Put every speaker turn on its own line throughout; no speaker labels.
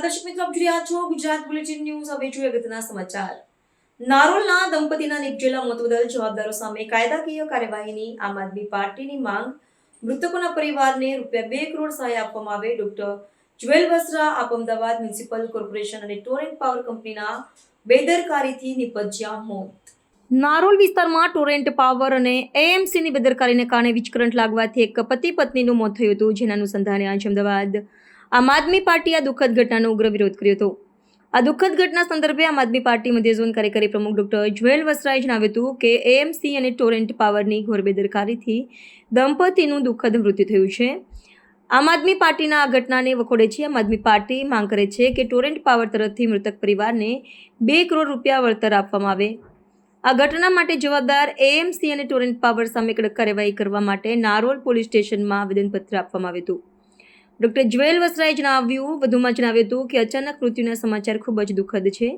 નમસ્કાર મિત્રો, આપ જોઈ છો ગુજરાત બુલેટિન ન્યૂઝ. હવે જોઈએ અગત્યના સમાચાર. નારોલના દંપતીના નિપજેલા મોત બદલ જવાબદારો સામે કાયદાકીય કાર્યવાહીની આમ આદમી પાર્ટીની માંગ. મૃતકોના પરિવારને રૂપિયા બે કરોડ સહાય આપવામાં આવે. ડોક્ટર જ્વેલ વસ્ત્રા આપ અમદાવાદ મ્યુનિસિપલ કોર્પોરેશન અને ટોરેન્ટ પાવર કંપનીના બેદરકારીથી નિપજ્યા મોત. નારોલ વિસ્તારમાં ટોરેન્ટ પાવર અને એએમસીની બેદરકારીને કારણે વીજ કરંટ લાગવાથી એક પતિ પત્નીનું મોત થયું હતું. જેના અનુસંધાને આજે અમદાવાદ આમ આદમી પાર્ટીએ આ દુઃખદ ઘટનાનો ઉગ્ર વિરોધ કર્યો હતો. આ દુઃખદ ઘટના સંદર્ભે આમ આદમી પાર્ટી મધ્ય ઝોન કાર્યકારી પ્રમુખ ડોક્ટર જ્વેલ વસરાએ જણાવ્યું હતું કે એએમસી અને ટોરેન્ટ પાવરની ઘોર બેદરકારીથી દંપતીનું દુઃખદ મૃત્યુ થયું છે. આમ આદમી પાર્ટીના આ ઘટનાને વખોડે છે, આમ આદમી પાર્ટી માંગ કરે છે કે ટોરેન્ટ પાવર તરફથી મૃતક પરિવારને બે કરોડ રૂપિયા વળતર આપવામાં આવે. આ ઘટના માટે જવાબદાર એએમસી અને ટોરેન્ટ પાવર સામે કડક કાર્યવાહી કરવા માટે નારોલ પોલીસ સ્ટેશનમાં આવેદનપત્ર આપવામાં આવ્યું હતું. ડોક્ટર જ્વેલ વસરાએ જણાવ્યું, વધુમાં જણાવ્યું હતું કે અચાનક મૃત્યુના સમાચાર ખૂબ જ દુઃખદ છે.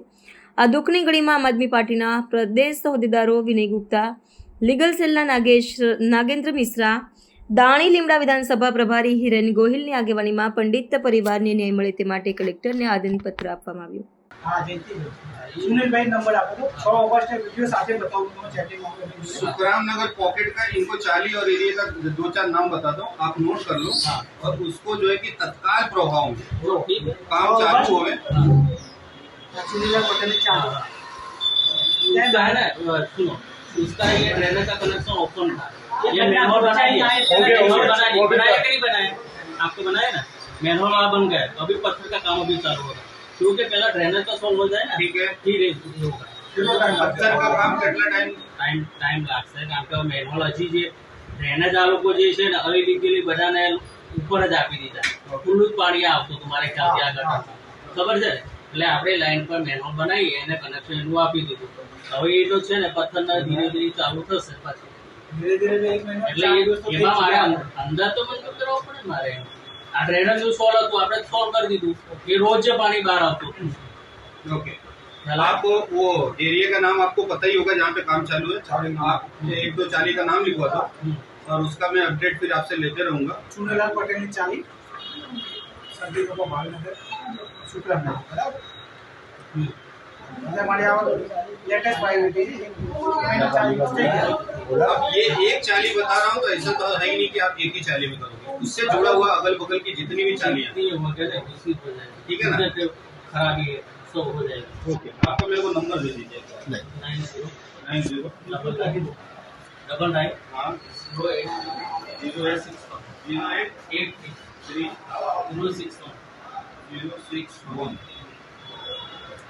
આ દુઃખની ઘડીમાં આમ આદમી પાર્ટીના પ્રદેશ હોદ્દેદારો વિનય ગુપ્તા, લીગલ સેલના નાગેશ, નાગેન્દ્ર મિશ્રા, દાણી લીમડા વિધાનસભા પ્રભારી હિરેન ગોહિલની આગેવાનીમાં પંડિત પરિવારને ન્યાય મળે તે માટે કલેક્ટરને આવેદનપત્ર આપવામાં આવ્યું.
सुखराम नगर पॉकेट का इनको चाली और एरिया का दो चार नाम बता दो आप नोट कर लो। और उसको जो है कि तत्काल प्रभाव में काम चालू
हो। गए उसका ये ड्रेनेज का कनेक्शन ओपन था। ये मेनहोल बनाया बनाया बनाया? आपको बनाया ना? मेनहोल वाला बन गया। अभी पत्थर का काम अभी चालू हो रहा है। क्योंकि पहला ड्रेनेज का सॉल्व हो जाए ना
ठीक है
फिर ये होगा
કેટલો ટાઈમ
पत्थर का काम કેટલા टाइम
ટાઈમ ટાઈમ લાગશે કારણ કે મેનહોલ હજી જે ડ્રેનેજ આ લોકો જે છે ને અનલિગલી બધાને ઉપર જ આપી દીધા ખુલ્લું જ પાણી આવતું હતું મારે ખ્યાલથી આગળ ખબર છે ને એટલે આપણે લાઈન પર મેનહોલ બનાવી એને કનેક્શન એનું આપી દીધું હવે એ તો છે ને પથ્થરના ધીરે ધીરે ચાલુ થશે પાછું
ધીરે ધીરે બે એક મહિનો
એટલે
ચાર
એ-
દિવસ તો થઈ
એમાં મારે
ગયા.
અંદ- અંદર તો મંજૂર કરવો પડે ને મારે આ ડ્રેનેજ નું સોલ્વ હતું આપણે સોલ્વ કરી દીધું એ રોજ જે પાણી બહાર આવતું હતું.
ओके
ખ્યાલ આવે?
आप वो एरिया का नाम आपको पता ही होगा जहाँ पे काम चालू है
चाली।
आप एक दो चाली का नाम लिखवा दो
હમ.
और उसका मैं अपडेट फिर आपसे लेते रहूंगा
સુનિલાલ પટેલની ચાલી સંદીપ બાબા ભાવનગર શુક્રનગર બરાબર
हमारे ये एक चाली बता रहा हूँ तो ऐसा तो है ही नहीं कि आप एक ही चाली बताओगे। उससे जुड़ा हुआ अगल बगल की जितनी भी चालियाँ। ठीक है ना?
खराबी है हो जाएगा।
मेरे को नंबर दे दीजिए।
Double nine.
हाँ
zero eight zero eight six zero
eight eight three zero six zero six one.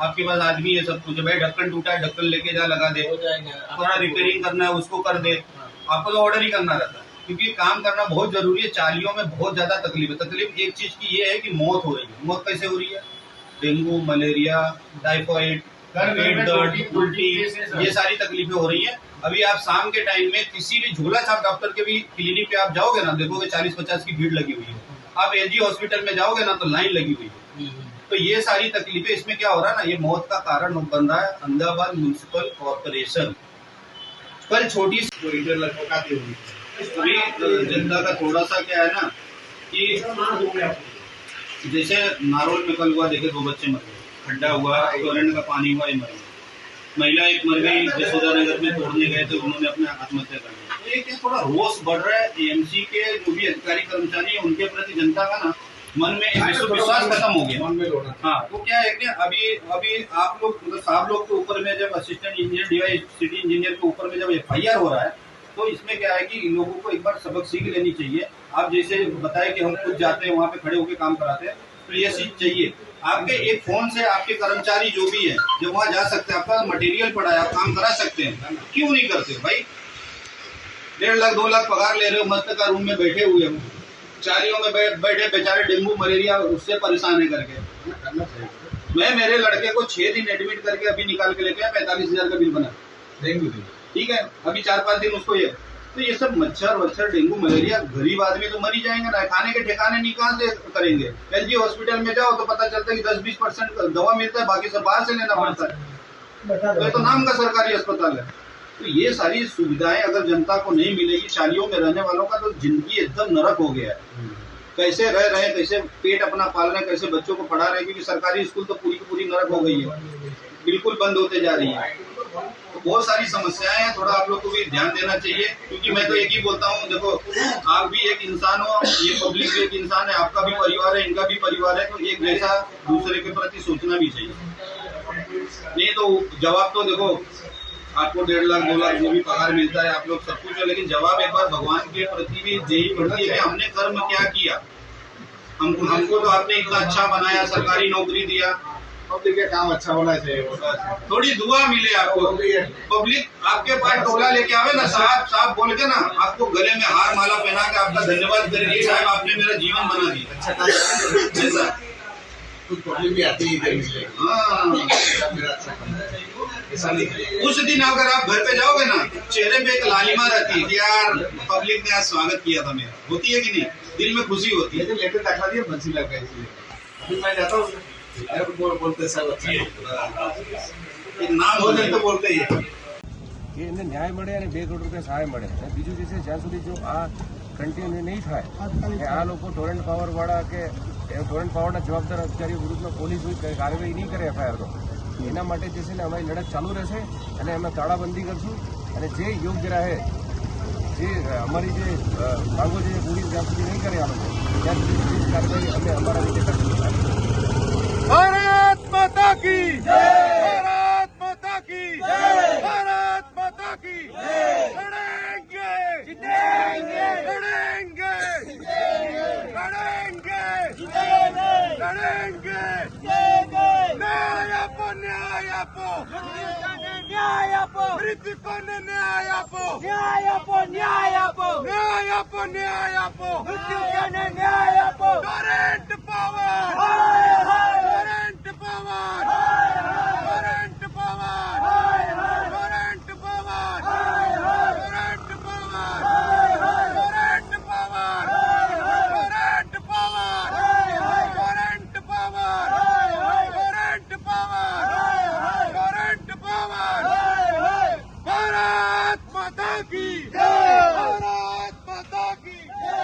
आपके पास आदमी है सब कुछ भाई ढक्कन टूटा है ढक्कन लेके जा लगा दे। थोड़ा रिपेयरिंग करना है उसको कर दे। आपको तो ऑर्डर ही करना रहता है क्योंकि काम करना बहुत ज़रूरी है चालियों में बहुत ज़्यादा तकलीफ़ है। तकलीफ़ एक चीज़ की ये है कि मौत हो रही है। मौत कैसे हो रही है? डेंगू मलेरिया टाइफॉइड पेट दर्द उल्टी ये सारी तकलीफें हो रही है। अभी आप शाम के टाइम में किसी भी झोला छाप डॉक्टर के भी क्लिनिक पे आप जाओगे ना देखोगे चालीस पचास की भीड़ लगी हुई है। आप एलजी हॉस्पिटल में जाओगे ना तो लाइन लगी हुई है।
हम्म,
तो ये सारी तकलीफें इसमें क्या हो रहा है ना ये मौत का कारण बन रहा है अहमदाबाद म्यूनिसिपल कॉरपोरेशन पर छोटी अ, जनता का थोड़ा सा क्या है ना कि जैसे नारोल में कल हुआ देखे दो बच्चे मर गए खड्डा हुआ टोरेंट का पानी हुआ ये मर गए महिला एक मर गई यशोदा नगर में तोड़ने गए थे उन्होंने अपने आत्महत्या कर लिया तो ये थोड़ा रोष बढ़ रहा है एएमसी के जो भी अधिकारी कर्मचारी है उनके प्रति जनता का ना मन में विश्वास खत्म हो गया। हाँ तो क्या है कि अभी अभी आप लोग मतलब साहब लोग के ऊपर में जब assistant engineer DY city engineer के ऊपर में जब एफ़ हो रहा है तो इसमें क्या है कि इन लोगों को एक बार सबक सीख लेनी चाहिए। आप जैसे बताए कि हम खुद जाते हैं वहाँ पे खड़े होकर काम कराते हैं तो ये सीख चाहिए। आपके एक फ़ोन से आपके कर्मचारी जो भी है जब वहाँ जा सकते हैं आपका मटेरियल पड़ा है आप काम करा सकते हैं। क्यों नहीं करते? भाई डेढ़ लाख दो लाख पगार ले रहे हो मस्त का रूम में बैठे हुए हो। चालियों में बैठ बैठे बेचारे डेंगू मलेरिया उससे परेशान है करके। मैं मेरे लड़के को छह दिन एडमिट करके अभी निकाल के लेके आया पैंतालीस हज़ार का बिल बना।
डेंगू
ठीक है? अभी चार पाँच दिन उसको ये। तो ये सब मच्छर वच्छर डेंगू मलेरिया गरीब आदमी तो मर ही जाएँगे ना। खाने के ठिकाने नहीं कहाँ से करेंगे। एल जी हॉस्पिटल में जाओ तो पता चलता है कि दस बीस परसेंट दवा मिलता है बाकी सब बाहर से लेना पड़ता है। तो तो नाम का सरकारी अस्पताल है। तो ये सारी सुविधाएँ अगर जनता को नहीं मिलेगी शालियों में रहने वालों का तो ज़िंदगी एकदम नरक हो गया है। कैसे रह रहे हैं, कैसे पेट अपना पाल रहे कैसे बच्चों को पढ़ा रहे क्योंकि सरकारी स्कूल तो पूरी की पूरी नरक हो गई है। बिल्कुल बंद होते जा रही है। तो बहुत सारी समस्याएँ हैं, थोड़ा आप लोग को भी ध्यान देना चाहिए, क्योंकि मैं तो एक ही बोलता हूँ, देखो, आप भी एक इंसान हो, ये पब्लिक भी एक इंसान है, आपका भी परिवार है, इनका भी परिवार है तो एक जैसा दूसरे के प्रति सोचना भी चाहिए। नहीं तो जवाब तो देखो आपको डेढ़ लाख दो लाख जो भी पगार मिलता है आप लोग सब कुछ लेकिन जवाब एक बार भगवान के प्रति भी देनी पड़ती है हमने कर्म क्या किया? हम हमको तो आपने इतना अच्छा बनाया सरकारी नौकरी दिया।
पब्लिक का काम अच्छा होना चाहिए
थोड़ी दुआ मिले आपको। पब्लिक आपके पास टोला लेके आवे ना साहब साहब बोल के ना आपको गले में हार माला पहना के आपका धन्यवाद करेंगे साहब आपने मेरा जीवन बना दिया।
अच्छा करते कुछ प्रॉब्लम भी आती है
हाँ।
मेरा अच्छा काम है ऐसा नहीं है
उस दिन अगर आप घर पे जाओगे ना चेहरे पे एक लालिमा रहती है कि यार पब्लिक ने आज स्वागत किया था मेरा होती है कि नहीं दिल में खुशी होती है
लेकिन लेटर दाखला दिया बंसी लग गया इसलिए अभी मैं जाता हूँ यार बोल बोलते सब अच्छा है
एक नाम
दो
हो
दिन तो बोलते ही है
કે એમને ન્યાય મળે અને બે કરોડ રૂપિયા સહાય મળે અને બીજું જે છે જ્યાં સુધી જો આ કન્ટિન્યુ નહીં થાય કે આ લોકો ટોરેન્ટ પાવર વાળા કે ટોરેન્ટ પાવરના જવાબદાર અધિકારીઓ વિરુદ્ધમાં પોલીસ કોઈ કાર્યવાહી નહીં કરે એફઆઈઆર તો એના માટે જે છે ને અમારી લડત ચાલુ રહેશે અને અમે તાળાબંધી કરશું. અને જે યોગ્ય રહે જે અમારી જે માંગો છે પૂરી જ્યાં સુધી નહીં કરે આ લોકો ત્યાં સુધી કાર્યવાહી અમે અમારા રીતે કરીશું.
ભારત માતા કી જય! ભારત માતા કી જય! ભારત માતા કી જય! લડેંગે! आपो मृतकों ने न्याय आपो न्याय आपो न्याय आपो न्याय आपो